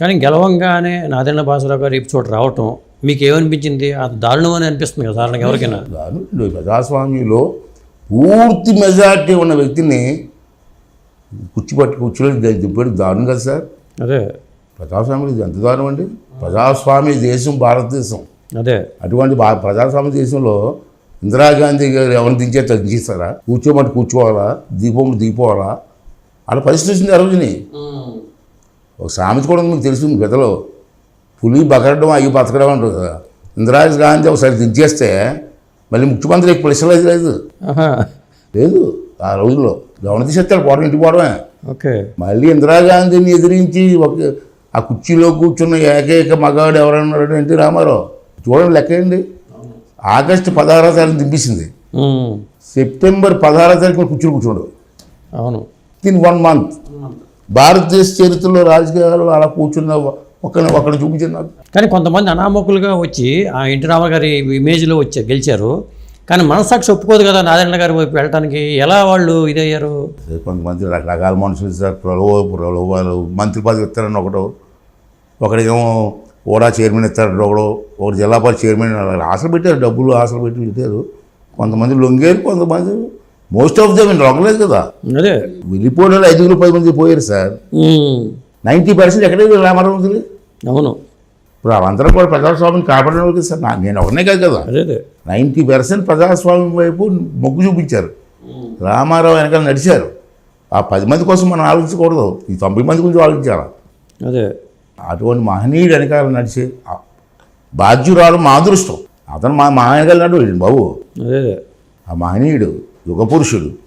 కానీ గెలవంగానే నాదెండ్ల భాస్కరరావు గారు ఈ చోట రావటం మీకు ఏమనిపించింది అది దారుణం అని అనిపిస్తుంది కదా సాధారణంగా ఎవరికైనా. ప్రజాస్వామ్యంలో పూర్తి మెజార్టీ ఉన్న వ్యక్తిని కుర్చీపట్టి కూర్చోలో దింపాడు దారుణం కదా సార్. అదే. ప్రజాస్వామ్యం ఇది ఎంత దారుణం అండి? ప్రజాస్వామ్య దేశం భారతదేశం. అదే. అటువంటి ప్రజాస్వామ్య దేశంలో ఇందిరాగాంధీ గారు ఎవరిని దించే దించేస్తారా కూర్చోమంటే కూర్చోవాలా? దీపం దీపోవాలా అలా పరిస్థితి వచ్చింది ఆ రోజుని. ఒక సామెత కూడా మీకు తెలుస్తుంది గతలో పులి బకరడం అయ్యి బతకడం అంటారు కదా. ఇందిరాగాంధీ ఒకసారి దించేస్తే మళ్ళీ ముఖ్యమంత్రి ప్రెషర్ లేదు లేదు ఆ రోజుల్లో గవర్న తీసేస్తారు పోవడం ఇంటికి పోవడమే. ఓకే. మళ్ళీ ఇందిరాగాంధీని ఎదిరించి ఒక ఆ కుర్చీలో కూర్చున్న ఏకైక మగాడు ఎవరన్నాడు ఎన్టీ రామారావు. చూడండి లెక్కండి ఆగస్టు పదహారో తారీఖు దింపేసింది. సెప్టెంబర్ పదహారో తారీఖు కుర్చీలో కూర్చోడు అవును. దీని వన్ మంత్ భారతదేశ చరిత్రలో రాజకీయాలు అలా కూర్చున్న ఒకరిని ఒకరిని చూపించింది నాకు. కానీ కొంతమంది అనామకులుగా వచ్చి ఆ ఎన్టీ రామారావు గారి ఇమేజ్లో వచ్చి గెలిచారు. కానీ మనసాక్షి ఒప్పుకోదు కదా నారాయణ గారి వైపు వెళ్ళటానికి. ఎలా వాళ్ళు ఇదయ్యారు? కొంతమంది రకరకాల మనుషులు సార్ ప్రలోభ ప్రలోభాలు మంత్రి పదవి ఇస్తారని ఒకడు. ఒకడేమో ఓడా చైర్మన్ ఇస్తాడు. ఒకడు ఒకటి జిల్లా పరిషత్ చైర్మన్. ఆశలు పెట్టారు. డబ్బులు ఆశలు పెట్టి పెట్టారు. కొంతమంది లొంగేరు కొంతమంది మోస్ట్ ఆఫ్ దెమ్ లొంగలేదు కదా. అదే. వాళ్ళు ఐదుగురు పది మంది పోయారు సార్. నైంటీ పర్సెంట్ ఎక్కడే రామారావు అవును. ఇప్పుడు వాళ్ళందరూ కూడా ప్రజాస్వామ్యం కదా సార్ నేను ఒకనే కాదు కదా. నైంటీ పర్సెంట్ ప్రజాస్వామ్యం వైపు మొగ్గు చూపించారు. రామారావు వెనకాల నడిచారు. ఆ పది మంది కోసం మనం ఆలోచించకూడదు. ఈ తొంభై మంది గురించి ఆలోచించాలి? అదే. అటువంటి మహనీయుడు వెనకాల నడిచే బాధ్యురాలు మా అదృష్టం. అతను మా మా వెనకాల నడు బాబు. అదే. ఆ మహనీయుడు యుగపురుషుడు.